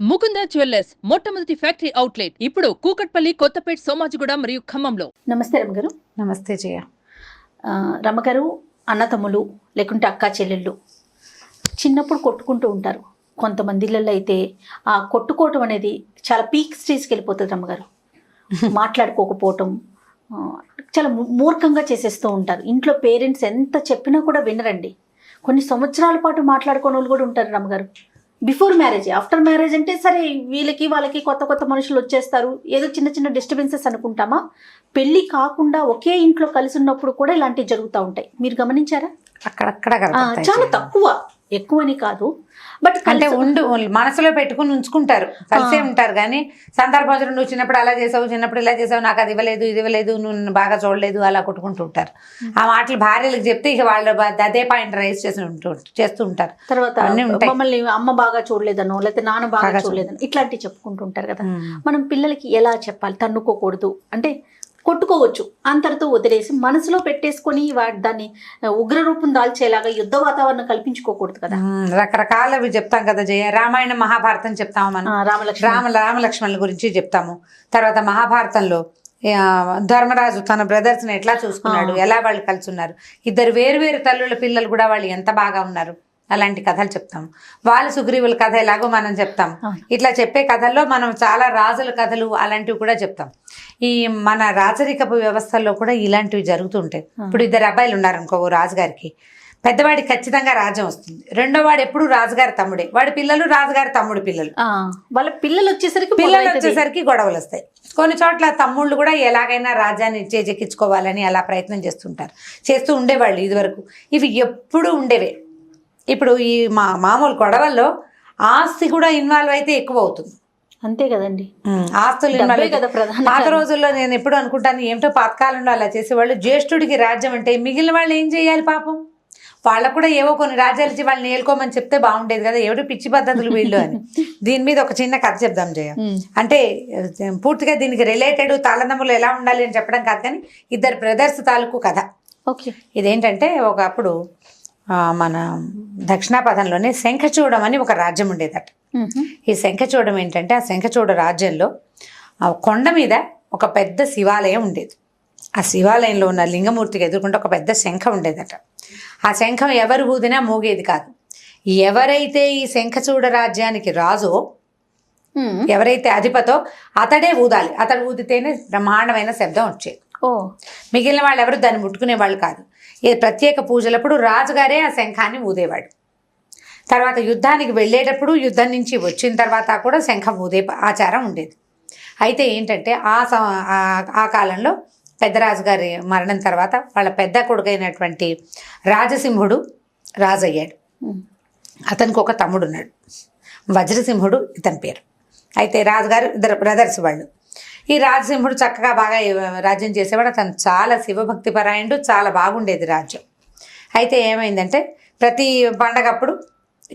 Mukunda jewellers మొట్టమొదటి factory outlet ఇప్పుడు కూకట్పల్లి కొత్తపేట్ సోమాజిగూడ మరియు ఖమ్మంలో. నమస్తే రమ్మగారు నమస్తే జయ. రమ్మగారు అన్నతమ్ములు లేకుంటే అక్క చెల్లెళ్ళు చిన్నప్పుడు కొట్టుకుంటూ ఉంటారు. కొంతమంది ఇళ్ళల్లో అయితే ఆ కొట్టుకోవటం అనేది చాలా పీక్ స్టేజ్కి వెళ్ళిపోతుంది రమ్మగారు మాట్లాడుకోకపోవటం చాలా మూ- మూర్ఖంగా చేసేస్తూ ఉంటారు. ఇంట్లో పేరెంట్స్ ఎంత చెప్పినా కూడా వినరండి. కొన్ని సంవత్సరాల పాటు మాట్లాడుకోని వాళ్ళు కూడా ఉంటారు రమ్మగారు బిఫోర్ మ్యారేజ్ ఆఫ్టర్ మ్యారేజ్ అంటే సరే వీళ్ళకి వాళ్ళకి కొత్త కొత్త మనుషులు వచ్చేస్తారు. ఏదో చిన్న చిన్న డిస్టర్బెన్సెస్ అనుకుంటామా? పెళ్ళి కాకుండా ఒకే ఇంట్లో కలిసి ఉన్నప్పుడు కూడా ఇలాంటివి జరుగుతూ ఉంటాయి. మీరు గమనించారా? అక్కడక్కడ చాలా. తక్కువ. ఎక్కువని కాదు. బట్ అంటే ఉండు మనసులో పెట్టుకుని ఉంచుకుంటారు. కలిసే. ఉంటారు. కానీ సందర్భం నువ్వు చిన్నప్పుడు అలా చేసావు చిన్నప్పుడు ఇలా చేసావు నాకు అది ఇవ్వలేదు ఇది ఇవ్వలేదు నువ్వు బాగా చూడలేదు అలా కొట్టుకుంటూ ఉంటారు. ఆ మాటలు భార్యలకు చెప్తే ఇక వాళ్ళు అదే పాయింట్ రైజ్ చేసి చేస్తూ ఉంటారు. తర్వాత. మమ్మల్ని అమ్మ బాగా చూడలేదనో లేకపోతే నాన్న బాగా చూడలేదనో ఇట్లాంటివి చెప్పుకుంటూ ఉంటారు కదా. మనం పిల్లలకి ఎలా చెప్పాలి? తన్నుకోకూడదు. అంటే కొట్టుకోవచ్చు. అంతటితో వదిలేసి మనసులో పెట్టేసుకొని దాన్ని ఉగ్ర రూపం దాల్చేలాగా యుద్ధ వాతావరణం కల్పించుకోకూడదు కదా. ఉమ్, రకరకాలవి చెప్తాం కదా జయ రామాయణ మహాభారతం చెప్తాము మనం. రామ రామలక్ష్మణుల గురించి చెప్తాము. తర్వాత మహాభారతంలో ధర్మరాజు తన brothers ని ఎట్లా చూసుకున్నాడు. ఎలా వాళ్ళు కలిసి ఉన్నారు ఇద్దరు వేరు వేరు తల్లుల పిల్లలు కూడా వాళ్ళు ఎంత బాగా ఉన్నారు. అలాంటి కథలు చెప్తాము వాళ్ళ సుగ్రీవుల కథ ఎలాగో మనం చెప్తాం. ఇట్లా చెప్పే కథల్లో మనం చాలా రాజుల కథలు అలాంటివి కూడా చెప్తాం. ఈ మన రాజరికపు వ్యవస్థల్లో కూడా ఇలాంటివి జరుగుతుంటాయి. ఇప్పుడు ఇద్దరు అబ్బాయిలు ఉన్నారు అనుకో ఓ రాజుగారికి. పెద్దవాడికి ఖచ్చితంగా రాజ్యం వస్తుంది. రెండో వాడు ఎప్పుడు రాజుగారి తమ్ముడే. వాడి పిల్లలు రాజుగారి తమ్ముడి పిల్లలు. వాళ్ళ పిల్లలు వచ్చేసరికి పిల్లలు. వచ్చేసరికి గొడవలు వస్తాయి. కొన్ని చోట్ల తమ్ముళ్ళు కూడా ఎలాగైనా రాజ్యాన్ని చేజెక్కించుకోవాలని అలా ప్రయత్నం చేస్తుంటారు. చేస్తూ ఉండేవాళ్ళు ఇదివరకు. ఇవి ఎప్పుడు ఉండేవే. ఇప్పుడు ఈ మా మామూలు గొడవల్లో ఆస్తి కూడా ఇన్వాల్వ్ అయితే ఎక్కువ అవుతుంది అంతే కదండి. ఆస్తులు ప్రధాన పాత. రోజుల్లో నేను ఎప్పుడు అనుకుంటాను ఏమిటో పాతకాలంలో అలా చేసేవాళ్ళు జ్యేష్ఠుడికి రాజ్యం అంటే మిగిలిన వాళ్ళు ఏం చేయాలి పాపం? వాళ్ళకు కూడా ఏవో కొన్ని రాజ్యాలు ఇచ్చి వాళ్ళని ఏలుకోమని చెప్తే బాగుండేది కదా ఏమిటో పిచ్చి పద్ధతులు వీళ్ళు అని. దీని మీద ఒక చిన్న కథ చెప్దాం జయ. అంటే పూర్తిగా దీనికి రిలేటెడ్ తాళనములు ఎలా ఉండాలి అని చెప్పడం కాదు కానీ ఇద్దరు బ్రదర్స్ తాలూకు కథ. ఓకే. ఇదేంటంటే ఒకప్పుడు మన దక్షిణాపథంలోనే శంఖచూడం అని ఒక రాజ్యం ఉండేదట. ఈ శంఖచూడం ఏంటంటే ఆ శంఖచూడ రాజ్యంలో ఆ కొండ మీద ఒక పెద్ద శివాలయం ఉండేది. ఆ శివాలయంలో ఉన్న లింగమూర్తికి ఎదుర్కొంటే ఒక పెద్ద శంఖం ఉండేదట. ఆ శంఖం ఎవరు ఊదినా మోగేది కాదు. ఎవరైతే ఈ శంఖచూడ రాజ్యానికి రాజో. ఎవరైతే అధిపతో అతడే ఊదాలి. అతడు ఊదితేనే బ్రహ్మాండమైన శబ్దం వచ్చేది. ఓ. మిగిలిన వాళ్ళు ఎవరు దాన్ని ముట్టుకునే వాళ్ళు కాదు. ఈ ప్రత్యేక పూజలప్పుడు రాజుగారే ఆ శంఖాన్ని ఊదేవాడు. తర్వాత యుద్ధానికి వెళ్ళేటప్పుడు యుద్ధం నుంచి వచ్చిన తర్వాత కూడా శంఖం ఊదే ఆచారం ఉండేది. అయితే ఏంటంటే ఆ స- ఆ- కాలంలో పెద్దరాజు గారి మరణం తర్వాత వాళ్ళ పెద్ద కొడుకైనటువంటి రాజసింహుడు రాజయ్యాడు. అతనికి ఒక తమ్ముడు ఉన్నాడు వజ్రసింహుడు ఇతని పేరు. అయితే రాజుగారు ఇద్దరు బ్రదర్స్ వాళ్ళు. ఈ రాజసింహుడు చక్కగా బాగా రాజ్యం చేసేవాడు. అతను చాలా శివభక్తి పరాయణుడు చాలా బాగుండేది రాజ్యం. అయితే ఏమైందంటే ప్రతి పండగప్పుడు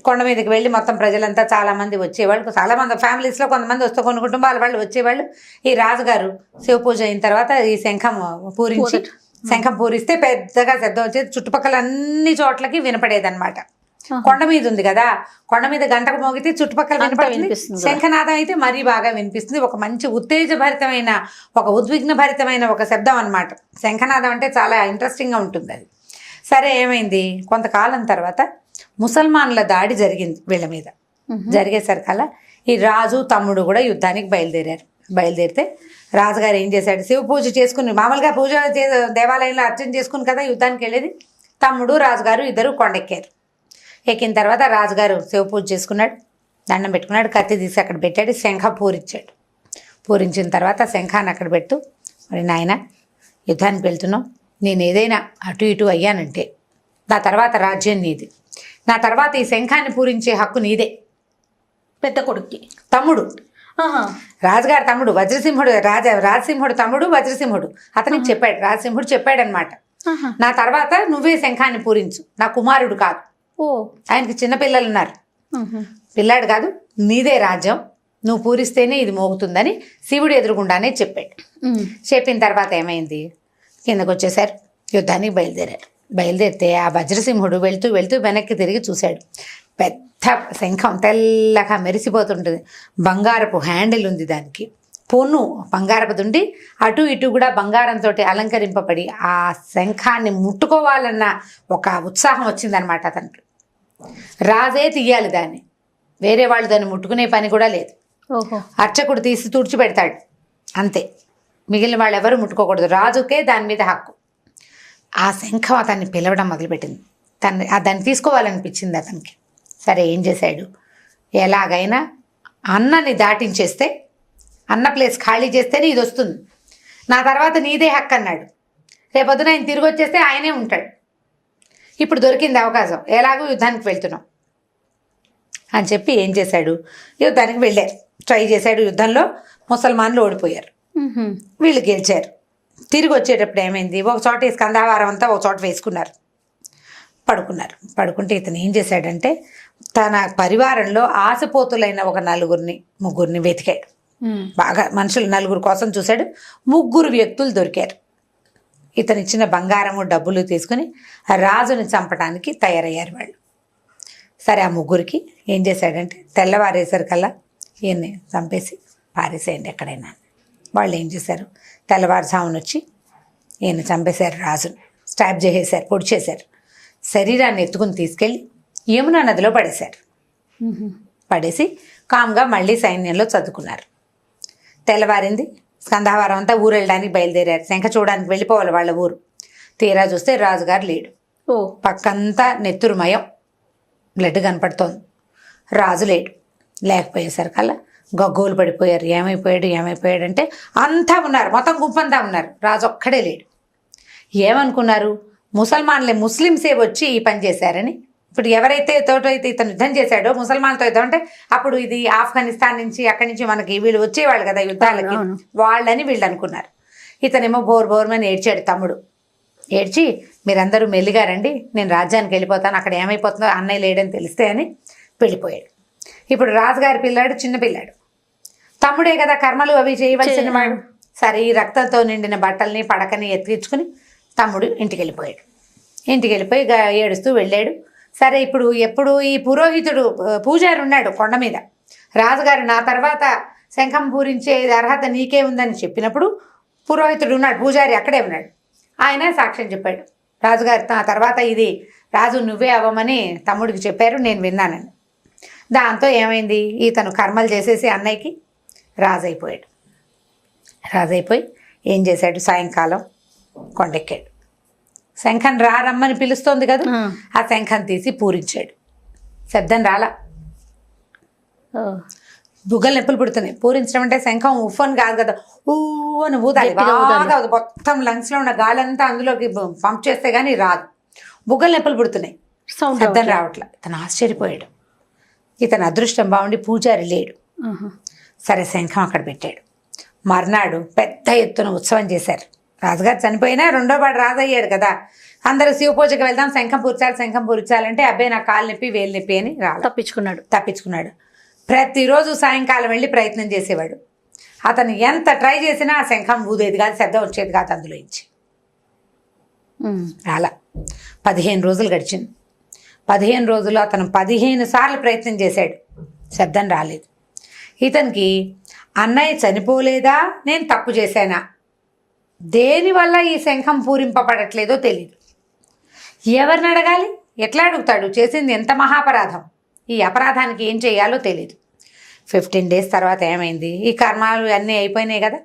కొండ మీదకి వెళ్ళి మొత్తం ప్రజలంతా చాలా మంది వచ్చేవాళ్ళు. చాలా మంది ఫ్యామిలీస్లో కొంతమంది వస్తూ కొన్ని కుటుంబాల వాళ్ళు వచ్చేవాళ్ళు. ఈ రాజుగారు శివ పూజ అయిన తర్వాత ఈ శంఖం పూరించి. శంఖం పూరిస్తే పెద్దగా శబ్దం వచ్చేది. చుట్టుపక్కల అన్ని చోట్లకి వినపడేదన్నమాట. కొండ మీద ఉంది కదా? కొండ మీద గంటకు మోగితే చుట్టుపక్కల వినపడుతుంది. శంఖనాదం అయితే మరీ బాగా వినిపిస్తుంది. ఒక మంచి ఉత్తేజభరితమైన ఒక ఉద్విగ్న భరితమైన ఒక శబ్దం అన్నమాట. శంఖనాదం అంటే చాలా ఇంట్రెస్టింగ్గా ఉంటుంది అది. సరే ఏమైంది? కొంతకాలం తర్వాత ముసల్మాన్ల దాడి జరిగింది వీళ్ళ మీద. జరిగేసరికల్లా ఈ రాజు తమ్ముడు కూడా యుద్ధానికి బయలుదేరారు. బయలుదేరితే రాజుగారు ఏం చేశాడు? శివ పూజ చేసుకుని మామూలుగా పూజ దేవాలయంలో అర్చన చేసుకుని కదా యుద్ధానికి వెళ్ళేది? తమ్ముడు రాజుగారు ఇద్దరు కొండెక్కారు. ఎక్కిన తర్వాత రాజుగారు శివ పూజ చేసుకున్నాడు దండం పెట్టుకున్నాడు కత్తి తీసి అక్కడ పెట్టాడు శంఖ పూరించాడు. పూరించిన తర్వాత శంఖాన్ని అక్కడ పెట్టు. మరి నాయన యుద్ధానికి వెళ్తున్నాం నేను ఏదైనా అటు ఇటు అయ్యానంటే నా తర్వాత రాజ్యం నీది. నా తర్వాత ఈ శంఖాన్ని పూరించే హక్కు నీదే. పెద్ద కొడుక్కి. తమ్ముడు. రాజుగారి తమ్ముడు వజ్రసింహుడు రాజ రాజసింహుడు తమ్ముడు వజ్రసింహుడు. అతనికి చెప్పాడు రాజసింహుడు చెప్పాడనమాట. నా తర్వాత నువ్వే శంఖాన్ని పూరించు. నా కుమారుడు కాదు. ఓ. ఆయనకి చిన్న పిల్లలు ఉన్నారు. పిల్లాడు కాదు నీదే రాజ్యం. నువ్వు పూరిస్తేనే ఇది మోగుతుందని శివుడు ఎదురుగుండానే చెప్పాడు. చెప్పిన తర్వాత ఏమైంది? కిందకు వచ్చేసారు యుద్ధానికి బయలుదేరారు. బయలుదేరితే ఆ వజ్రసింహుడు వెళ్తూ వెళ్తూ వెనక్కి తిరిగి చూశాడు. పెద్ద శంఖం తెల్లగా మెరిసిపోతుంటుంది. బంగారపు హ్యాండిల్ ఉంది దానికి. పొన్ను బంగారపుదుండి అటు ఇటు కూడా బంగారంతో అలంకరింపబడి ఆ శంఖాన్ని ముట్టుకోవాలన్న ఒక ఉత్సాహం వచ్చిందనమాట అతనికి. రాజే తీయాలి దాన్ని. వేరే వాళ్ళు దాన్ని ముట్టుకునే పని కూడా లేదు. అర్చకుడు తీసి తుడిచిపెడతాడు అంతే. మిగిలిన వాళ్ళు ఎవరు ముట్టుకోకూడదు. రాజుకే దాని మీద హక్కు. ఆ శంఖం అతన్ని పిలవడం మొదలుపెట్టింది. తను ఆ దాన్ని తీసుకోవాలనిపించింది అతనికి. సరే ఏం చేశాడు? ఎలాగైనా అన్నని దాటించేస్తే అన్న ప్లేస్ ఖాళీ చేస్తేనే ఇది వస్తుంది. నా తర్వాత నీదే హక్కు అన్నాడు. రేపొద్దున ఆయన తిరిగి వచ్చేస్తే ఆయనే ఉంటాడు. ఇప్పుడు దొరికింది అవకాశం. ఎలాగో యుద్ధానికి వెళ్తున్నాం. అని చెప్పి ఏం చేశాడు? యుద్ధానికి వెళ్ళారు ట్రై చేశాడు యుద్ధంలో. ముసల్మాన్లు ఓడిపోయారు. వీళ్ళు గెలిచారు. తిరిగి వచ్చేటప్పుడు ఏమైంది? ఒక చోట ఈ స్కందావారం అంతా ఒక చోట వేసుకున్నారు. పడుకున్నారు. పడుకుంటే ఇతను ఏం చేశాడంటే తన పరివారంలో ఆశపోతులైన ఒక నలుగురిని ముగ్గురిని వెతికాడు. బాగా మనుషులు నలుగురు కోసం చూశాడు. ముగ్గురు వ్యక్తులు దొరికారు. ఇతను ఇచ్చిన బంగారము డబ్బులు తీసుకుని రాజుని చంపడానికి తయారయ్యారు వాళ్ళు. సరే ఆ ముగ్గురికి ఏం చేశాడంటే తెల్లవారేసరికల్లా ఈయన్ని చంపేసి పారేసేయండి ఎక్కడైనా వాళ్ళు ఏం చేశారు? తెల్లవారుజామున వచ్చి ఈయన చంపేశారు రాజుని. స్టాప్ చేసేశారు పొడి చేశారు. శరీరాన్ని ఎత్తుకుని తీసుకెళ్ళి యమునా నదిలో పడేశారు. పడేసి కామ్గా మళ్ళీ సైన్యంలో చదువుకున్నారు. తెల్లవారింది స్కందావారం అంతా ఊరు వెళ్ళడానికి బయలుదేరారు. శంఖ చూడడానికి వెళ్ళిపోవాలి వాళ్ళ ఊరు. తీరా చూస్తే రాజుగారు లేడు. ఓ. పక్కంతా నెత్తురుమయం. బ్లడ్ కనపడుతోంది. రాజు లేడు. లేకపోయేసరికల్లా గగ్గోలు పడిపోయారు. ఏమైపోయాడు ఏమైపోయాడు అంటే అంతా ఉన్నారు. మొత్తం గుంపంతా ఉన్నారు. రాజు ఒక్కడే లేడు. ఏమనుకున్నారు? ముసల్మాన్లే ముస్లింసే వచ్చి ఈ పని చేశారని ఇప్పుడు ఎవరైతే తోటో అయితే ఇతను యుద్ధం చేశాడో ముసల్మాన్తో యుద్ధం అంటే అప్పుడు ఇది ఆఫ్ఘనిస్తాన్ నుంచి అక్కడి నుంచి మనకి వీళ్ళు వచ్చేవాళ్ళు కదా యుద్ధాలకి. వాళ్ళని వీళ్ళు అనుకున్నారు. ఇతనేమో బోర్ బోర్మని ఏడ్చాడు తమ్ముడు. ఏడ్చి మీరందరూ మెల్లిగా రండి నేను రాజ్యానికి వెళ్ళిపోతాను అక్కడ ఏమైపోతుందో అన్నయ్య లేడని తెలిస్తే అని వెళ్ళిపోయాడు. ఇప్పుడు రాజుగారి పిల్లాడు చిన్న పిల్లాడు. తమ్ముడే కదా కర్మలు అవి చేయవలసిన వాడు. సరే ఈ రక్తంతో నిండిన బట్టల్ని పడకని ఎత్తికించుకుని తమ్ముడు ఇంటికి వెళ్ళిపోయాడు. ఇంటికి వెళ్ళిపోయి ఏడుస్తూ వెళ్ళాడు. సరే ఇప్పుడు ఎప్పుడు ఈ పురోహితుడు పూజారి ఉన్నాడు కొండ మీద. రాజుగారు నా తర్వాత శంఖం పూరించే అర్హత నీకే ఉందని చెప్పినప్పుడు పురోహితుడు ఉన్నాడు పూజారి అక్కడే ఉన్నాడు. ఆయన సాక్ష్యం చెప్పాడు. రాజుగారు నా తర్వాత ఇది రాజు నువ్వే అవ్వమని తమ్ముడికి చెప్పారు నేను విన్నానని. దాంతో ఏమైంది? ఇతను కర్మలు చేసేసి అన్నయ్యకి రాజైపోయాడు. రాజైపోయి ఏం చేశాడు? సాయంకాలం కొండెక్కాడు. శంఖం రా రమ్మని పిలుస్తోంది కదా ఆ. శంఖం తీసి పూరించాడు. శబ్దం రాలా. బుగ్గలు నొప్పులు పుడుతున్నాయి. పూరించడం అంటే శంఖం ఉఫ్ అని కాదు కదా ఊ అని ఊదాలి. బాగా మొత్తం లంగ్స్లో ఉన్న గాలి అంతా అందులోకి పంప్ చేస్తే గానీ రాదు. బుగ్గలు నొప్పులు పుడుతున్నాయి. శబ్దం రావట్లే. ఇతను ఆశ్చర్యపోయాడు. ఇతను అదృష్టం బాగుండి పూజారి లేడు. సరే శంఖం అక్కడ పెట్టాడు. మర్నాడు పెద్ద ఎత్తున ఉత్సవం చేశారు. రాజుగారు చనిపోయినా రెండో పాటు రాజు అయ్యాడు కదా. అందరూ శివ పూజకి వెళ్దాం శంఖం పూర్చాలి శంఖం పూర్చాలంటే అబ్బాయి నా కాలు నొప్పి వేలు నొప్పి అని రాలేదు తప్పించుకున్నాడు. తప్పించుకున్నాడు. ప్రతిరోజు సాయంకాలం వెళ్ళి ప్రయత్నం చేసేవాడు. అతను ఎంత ట్రై చేసినా ఆ శంఖం ఊదేది కాదు శబ్దం వచ్చేది కాదు అందులో ఇచ్చి. అలా పదిహేను రోజులు గడిచింది. పదిహేను రోజులు అతను పదిహేను సార్లు ప్రయత్నం చేశాడు. శబ్దం రాలేదు. ఇతనికి అన్నయ్య చనిపోలేదా? నేను తప్పు చేశానా? దేనివల్ల ఈ శంఖం పూరింపబడట్లేదో తెలియదు ఎవరిని అడగాలి? ఎట్లా అడుగుతాడు? చేసింది ఎంత మహాపరాధం? ఈ అపరాధానికి ఏం చేయాలో తెలియదు ఫిఫ్టీన్ డేస్ తర్వాత ఏమైంది? ఈ కర్మాలు అన్నీ అయిపోయినాయి కదా?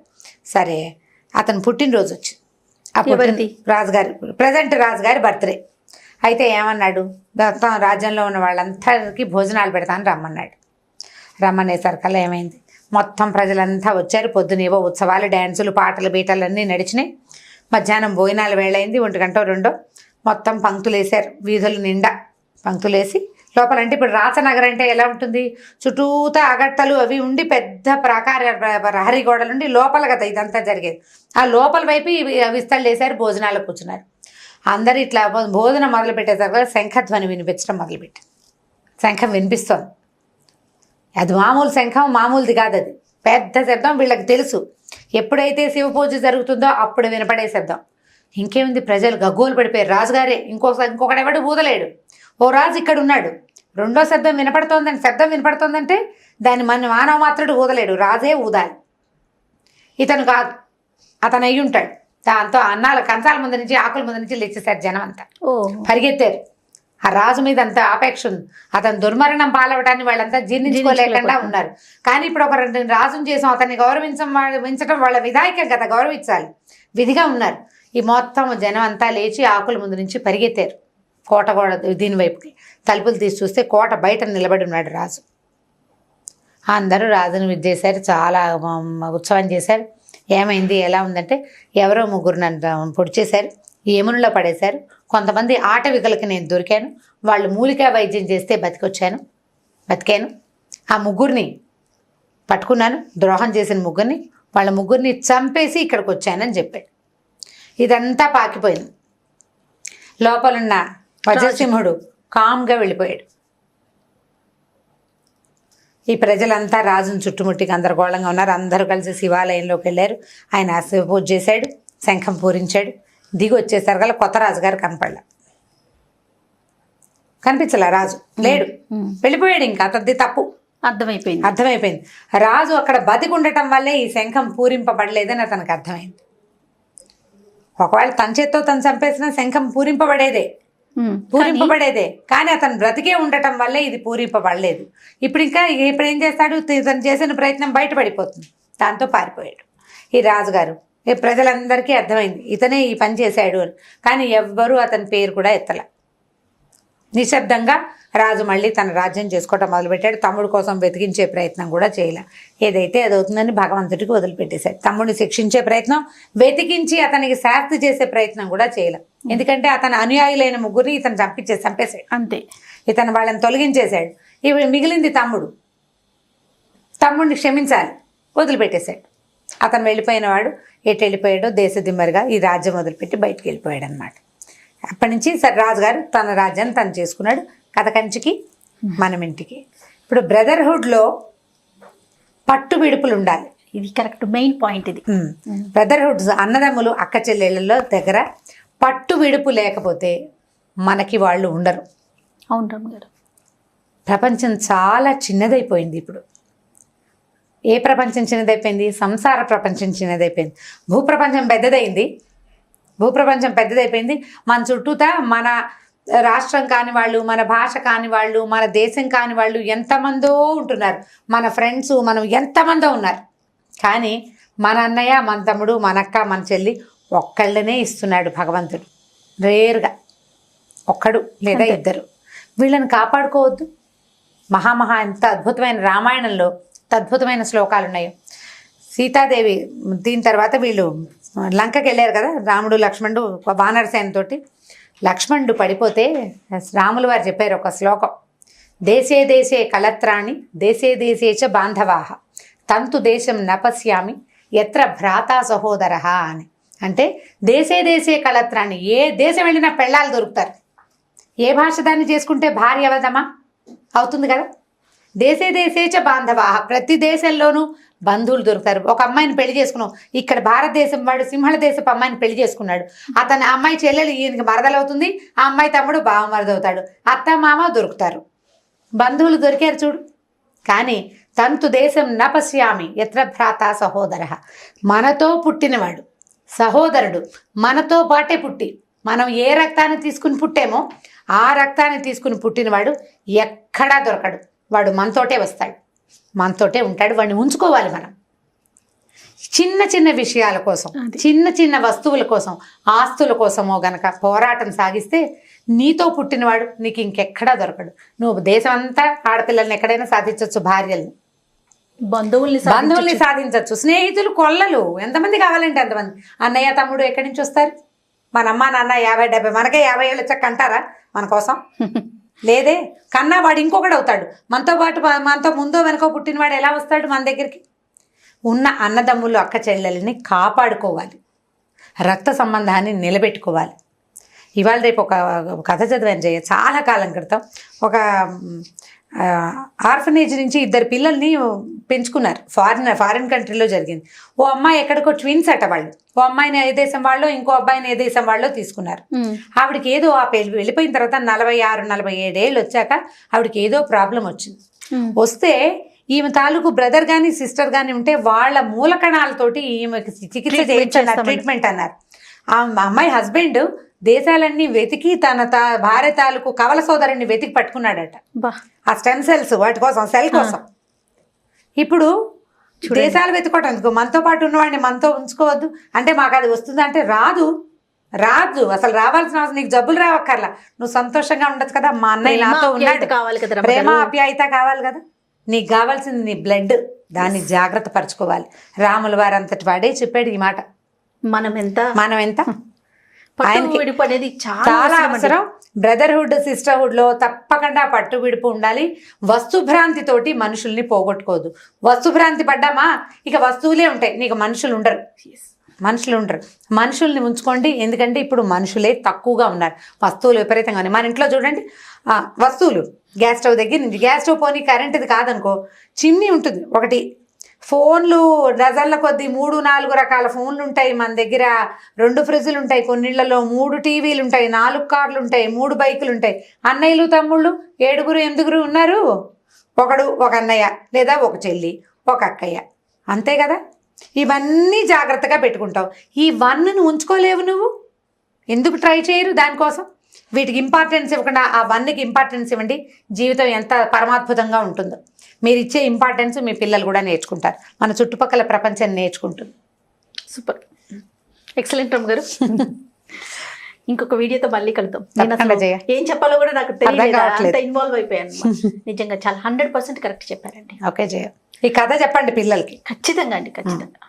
సరే అతను పుట్టినరోజు వచ్చింది. ఎవరిది? రాజుగారి ప్రజెంట్ రాజుగారి బర్త్డే. అయితే ఏమన్నాడు? మొత్తం రాజ్యంలో ఉన్న వాళ్ళందరికీ భోజనాలు పెడతాను రమ్మన్నాడు. రమ్మనేసరికల్లా ఏమైంది? మొత్తం ప్రజలంతా వచ్చారు. పొద్దునేవో ఉత్సవాలు డ్యాన్సులు పాటలు బీటలు అన్నీ నడిచినాయి. మధ్యాహ్నం భోజనాలు వేళైంది ఒంటి గంట రెండో. మొత్తం పంక్తులు వేశారు వీధులు నిండా పంక్తులు వేసి లోపలంటే ఇప్పుడు రాచనగర్ అంటే ఎలా ఉంటుంది? చుట్టూతా అగట్టలు అవి ఉండి పెద్ద ప్రాకార ప్రహరీ గోడలు ఉండి లోపల కదా ఇదంతా జరిగేది. ఆ లోపల వైపు విస్తళ్ళు వేశారు భోజనాలు కూర్చున్నారు. అందరు ఇట్లా భోజనం మొదలు పెట్టేసరికి శంఖధ్వని వినిపించడం మొదలుపెట్టింది శంఖం వినిపిస్తోంది. అది మామూలు శంఖం మామూలుది కాదు అది. పెద్ద శబ్దం వీళ్ళకి తెలుసు. ఎప్పుడైతే శివ పూజ జరుగుతుందో అప్పుడు వినపడే శబ్దం. ఇంకేముంది? ప్రజలు గగ్గోలు పడిపోయారు. రాజుగారే ఇంకొక ఇంకొకడెవడు ఊదలేడు ఓ రాజు ఇక్కడ ఉన్నాడు రెండో శబ్దం వినపడుతోందంటే శబ్దం వినపడుతోందంటే దాన్ని మన మానవ మాత్రుడు ఊదలేడు. రాజే ఊదాలి. ఇతను కాదు. అతను అయ్యి ఉంటాడు దాంతో అన్నాల కంచాల ముందు నుంచి ఆకుల ముందు నుంచి లేచేశారు జనం అంతా ఓ. పరిగెత్తారు. ఆ రాజు మీద అంత ఆపేక్ష ఉంది. అతను దుర్మరణం పాలవటాన్ని వాళ్ళంతా జీర్ణించుకోలేకుండా. ఉన్నారు. కానీ ఇప్పుడు ఒక రెండు రాజును చేసాం. అతన్ని గౌరవించం గౌరవించడం వాళ్ళ విధాయకం కదా గౌరవించాలి. విధిగా ఉన్నారు. ఈ మొత్తం జనం అంతా లేచి ఆకుల ముందు నుంచి పరిగెత్తారు. కోట గోడ దీని వైపుకి. తలుపులు తీసి చూస్తే కోట బయట నిలబడి ఉన్నాడు రాజు. అందరూ రాజును ఇది చేశారు. చాలా ఉత్సవం చేశారు. ఏమైంది? ఎలా ఉందంటే ఎవరో ముగ్గురు నన్ను పొడి చేశారు యమునులో పడేశారు. కొంతమంది ఆటవికలకి నేను దొరికాను. వాళ్ళు మూలికా వైద్యం చేస్తే బతికొచ్చాను. బతికాను. ఆ ముగ్గురిని పట్టుకున్నాను. ద్రోహం చేసిన ముగ్గురిని వాళ్ళ ముగ్గురిని చంపేసి ఇక్కడికి వచ్చానని చెప్పాడు. ఇదంతా పాకిపోయింది. లోపలున్న వజ్రసింహుడు కామ్గా వెళ్ళిపోయాడు. ఈ ప్రజలంతా రాజును చుట్టుముట్టి గందరగోళంగా ఉన్నారు. అందరూ కలిసి శివాలయంలోకి వెళ్ళారు. ఆయన పూజ చేశాడు. శంఖం పూరించాడు. దిగి వచ్చేసరికల్లా కొత్త రాజుగారు కనపడలే. కనిపించలే రాజు? లేడు. వెళ్ళిపోయాడు ఇంకా. అతనిది తప్పు. అర్థమైపోయింది. అర్థమైపోయింది. రాజు అక్కడ బతికి ఉండటం వల్లే ఈ శంఖం పూరింపబడలేదని అతనికి అర్థమైంది. ఒకవేళ తన చేత్తో తను చంపేసిన శంఖం పూరింపబడేదే. పూరింపబడేదే. కానీ అతను బ్రతికే ఉండటం వల్లే ఇది పూరింపబడలేదు. ఇప్పుడు ఇంకా ఇప్పుడు ఏం చేస్తాడు? ఇతను చేసిన ప్రయత్నం బయటపడిపోతుంది. దాంతో పారిపోయాడు ఈ రాజుగారు. ప్రజలందరికీ అర్థమైంది. ఇతనే ఈ పని చేశాడు అని. కానీ ఎవ్వరూ అతని పేరు కూడా ఎత్తల. నిశ్శబ్దంగా రాజు మళ్ళీ తన రాజ్యం చేసుకోవటం మొదలుపెట్టాడు. తమ్ముడు కోసం వెతికించే ప్రయత్నం కూడా చేయలే. ఏదైతే అది అవుతుందని భగవంతుడికి వదిలిపెట్టేశాడు. తమ్ముడిని శిక్షించే ప్రయత్నం వెతికించి అతనికి శాస్తి చేసే ప్రయత్నం కూడా చేయలే. ఎందుకంటే అతని అనుయాయులైన ముగ్గురిని ఇతను చంపించే చంపేశాడు. అంతే. ఇతను వాళ్ళని తొలగించేశాడు. ఇప్పుడు మిగిలింది తమ్ముడు. తమ్ముడిని క్షమించాలి. వదిలిపెట్టేశాడు. అతను వెళ్ళిపోయిన వాడు ఎటు వెళ్ళిపోయాడో దేశదిమ్మరిగా ఈ రాజ్యం వదిలిపెట్టి బయటికి వెళ్ళిపోయాడు అనమాట అప్పటి నుంచి రాజుగారు తన రాజ్యాన్ని తను చేసుకున్నాడు కథ కంచికి మనం ఇంటికి. ఇప్పుడు బ్రదర్హుడ్లో పట్టు విడుపులు ఉండాలి. ఇది కరెక్ట్ మెయిన్ పాయింట్ ఇది. బ్రదర్హుడ్ అన్నదమ్ములు అక్క చెల్లెళ్ళలో దగ్గర పట్టు విడుపు లేకపోతే మనకి వాళ్ళు ఉండరు. అవును గారు. ప్రపంచం చాలా చిన్నదైపోయింది ఇప్పుడు. ఏ ప్రపంచం చిన్నదైపోయింది? సంసార ప్రపంచం చిన్నదైపోయింది. భూప్రపంచం పెద్దదైంది. భూప్రపంచం పెద్దదైపోయింది. మన చుట్టూతా మన రాష్ట్రం కాని వాళ్ళు మన భాష కాని వాళ్ళు మన దేశం కాని వాళ్ళు ఎంతమందో ఉంటున్నారు. మన ఫ్రెండ్స్ మనం ఎంతమందో ఉన్నారు. కానీ మన అన్నయ్య మన తమ్ముడు మన అక్క మన చెల్లి ఒక్కళ్ళనే ఇస్తున్నాడు భగవంతుడు. రేరుగా. ఒక్కడు లేదా. ఇద్దరు. వీళ్ళని కాపాడుకోవద్దు. మహామహా ఎంత అద్భుతమైన రామాయణంలో అద్భుతమైన శ్లోకాలు ఉన్నాయి సీతాదేవి దీని తర్వాత వీళ్ళు లంకకి వెళ్ళారు కదా రాముడు లక్ష్మణుడు వానర తోటి. లక్ష్మణుడు పడిపోతే రాములు వారు చెప్పారు ఒక శ్లోకం. దేశే దేశే కలత్రాణి దేశే దేశే చ బాంధవాహ తంతు దేశం నపశ్యామి ఎత్ర భ్రాతా సహోదర అని. అంటే దేశే దేశే కలత్రాన్ని ఏ దేశం వెళ్ళినా పెళ్ళాలు దొరుకుతారు. ఏ భాష దాన్ని చేసుకుంటే భార్య అవదమా అవుతుంది కదా? దేశే దేశేచ బాంధవా. ప్రతి దేశంలోనూ బంధువులు దొరుకుతారు. ఒక అమ్మాయిని పెళ్ళి చేసుకున్నాం ఇక్కడ భారతదేశం వాడు సింహళ దేశపు అమ్మాయిని పెళ్ళి చేసుకున్నాడు. అతని అమ్మాయి చెల్లెలు ఈయనకి మరదలవుతుంది. ఆ అమ్మాయి తమ్ముడు బావ మరదవుతాడు అత్త మామ దొరుకుతారు. బంధువులు దొరికారు చూడు. కానీ తంతు దేశం నపశ్యామి ఎత్ర భ్రాత సహోదర. మనతో పుట్టినవాడు. సహోదరుడు. మనతో పాటే పుట్టి. మనం ఏ రక్తాన్ని తీసుకుని పుట్టామో ఆ రక్తాన్ని తీసుకుని పుట్టినవాడు ఎక్కడా దొరకడు. వాడు మనతోటే వస్తాడు. మనతోటే ఉంటాడు. వాడిని ఉంచుకోవాలి మనం. చిన్న చిన్న విషయాల కోసం. చిన్న చిన్న వస్తువుల కోసం ఆస్తుల కోసమో గనక పోరాటం సాగిస్తే నీతో పుట్టినవాడు నీకు ఇంకెక్కడా దొరకడు. నువ్వు దేశం అంతా ఆడపిల్లల్ని ఎక్కడైనా సాధించవచ్చు భార్యల్ని. బంధువుల్ని బంధువుల్ని. సాధించవచ్చు స్నేహితులు కొల్లలు. ఎంతమంది కావాలంటే అంతమంది? అన్నయ్య తమ్ముడు ఎక్కడి నుంచి వస్తారు? మన అమ్మ నాన్న యాభై డెబ్బై మనకే యాభై ఏళ్ళు వచ్చాక కంటారా మన కోసం? లేదే? కన్నా వాడు ఇంకొకడు అవుతాడు. మనతో పాటు మనతో ముందో వెనకో పుట్టినవాడు ఎలా వస్తాడు మన దగ్గరికి? ఉన్న అన్నదమ్ములు అక్క చెల్లెల్ని కాపాడుకోవాలి. రక్త సంబంధాన్ని నిలబెట్టుకోవాలి. ఇవాళ రేపు ఒక కథ చదివాను జయ. చాలా కాలం క్రితం ఒక ఆర్ఫనేజ్ నుంచి ఇద్దరు పిల్లల్ని పెంచుకున్నారు. ఫారిన్ ఫారిన్ కంట్రీలో జరిగింది. ఓ అమ్మాయి ఎక్కడికో ట్విన్స్ అట వాళ్ళు. ఓ అమ్మాయిని ఏ దేశం వాళ్ళు ఇంకో అబ్బాయిని ఏ దేశం వాళ్ళు తీసుకున్నారు. ఆవిడకి ఏదో ఆ పెళ్ళి వెళ్ళిపోయిన తర్వాత నలభై ఆరు నలభై ఏడేళ్ళు వచ్చాక ఆవిడకి ఏదో ప్రాబ్లం వచ్చింది. వస్తే ఈమె తాలూకు బ్రదర్ కానీ సిస్టర్ కానీ ఉంటే వాళ్ళ మూలకణాలతోటి ఈమెకి చికిత్స చేయించన్నారు చేస్తామని. ట్రీట్మెంట్ అన్నారు. ఆ అమ్మాయి హస్బెండ్ దేశాలన్నీ వెతికి తన తా భార్య తాలూకు కవల సోదరుని వెతికి పట్టుకున్నాడట. ఆ స్టెమ్ సెల్స్ వాటి కోసం సెల్ కోసం. ఇప్పుడు. దేశాలు వెతుకోవటం ఎందుకు? మనతో పాటు ఉన్నవాడిని మనతో ఉంచుకోవద్దు? అంటే మాకు అది వస్తుంది అంటే రాదు. రాదు. అసలు రావాల్సిన అవసరం నీకు జబ్బులు రావక్కర్లా. నువ్వు సంతోషంగా ఉండొచ్చు కదా. మా అన్నయ్య నాతో ఉన్నాడు. కావాలి కదా ప్రేమ. ఆప్యాయత కావాలి కదా. నీకు కావాల్సింది నీ బ్లడ్. దాన్ని జాగ్రత్త పరచుకోవాలి. రాముల వారు అంతటి వాడే చెప్పాడు ఈ మాట. మనం ఎంత మనం ఎంత ఆయనకి విడుపు అనేది చాలా అవసరం బ్రదర్హుడ్ సిస్టర్హుడ్లో తప్పకుండా పట్టు విడుపు ఉండాలి. వస్తుభ్రాంతి తోటి మనుషుల్ని పోగొట్టుకోదు. వస్తుభ్రాంతి పడ్డామా? ఇక వస్తువులే ఉంటాయి. నీకు మనుషులు ఉండరు. మనుషులు ఉండరు. మనుషుల్ని ఉంచుకోండి. ఎందుకంటే ఇప్పుడు మనుషులే తక్కువగా ఉన్నారు. వస్తువులు విపరీతంగా ఉన్నాయి. మన ఇంట్లో చూడండి. ఆ, వస్తువులు. గ్యాస్ స్టవ్ దగ్గర నుంచి గ్యాస్ స్టవ్ పోనీ కరెంటుది కాదనుకో చిమ్నీ ఉంటుంది. ఒకటి ఫోన్లు డజన్ల కొద్దీ మూడు నాలుగు రకాల ఫోన్లు ఉంటాయి మన దగ్గర. రెండు ఫ్రిడ్జ్లు ఉంటాయి కొన్నిళ్ళలో మూడు టీవీలు ఉంటాయి నాలుగు కార్లు ఉంటాయి మూడు బైకులు ఉంటాయి. అన్నయ్యలు తమ్ముళ్ళు ఏడుగురు ఎనిమిదిగురు ఉన్నారు? ఒకడు ఒక అన్నయ్య లేదా ఒక చెల్లి ఒక అక్కయ్య. అంతే కదా? ఇవన్నీ జాగ్రత్తగా పెట్టుకుంటావు. ఈ వన్ను ఉంచుకోలేవు నువ్వు? ఎందుకు ట్రై చేయరు దానికోసం? వీటికి ఇంపార్టెన్స్ ఇవ్వకుండా ఆ వన్కి ఇంపార్టెన్స్ ఇవ్వండి. జీవితం ఎంత పరమాద్భుతంగా ఉంటుందో. మీరు ఇచ్చే ఇంపార్టెన్స్ మీ పిల్లలు కూడా నేర్చుకుంటారు. మన చుట్టుపక్కల ప్రపంచం నేర్చుకుంటుంది. సూపర్ ఎక్సలెంట్ రమ్మ గారు. ఇంకొక వీడియోతో మళ్ళీ కలుద్దాం. ఏం చెప్పాలో కూడా నాకు తెలియదు ఇన్వాల్వ్ అయిపోయాను. నిజంగా చాలా హండ్రెడ్ పర్సెంట్ కరెక్ట్ చెప్పారండి. ఓకే జయ. ఈ కథ చెప్పండి పిల్లలకి. ఖచ్చితంగా అండి ఖచ్చితంగా.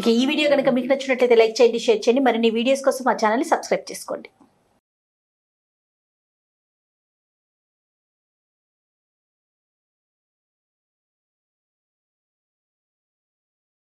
ఇక ఈ వీడియో కనుక మీకు నచ్చినట్లయితే లైక్ చేయండి షేర్ చేయండి. మరిన్ని వీడియోస్ కోసం మా ఛానల్ని సబ్స్క్రైబ్ చేసుకోండి.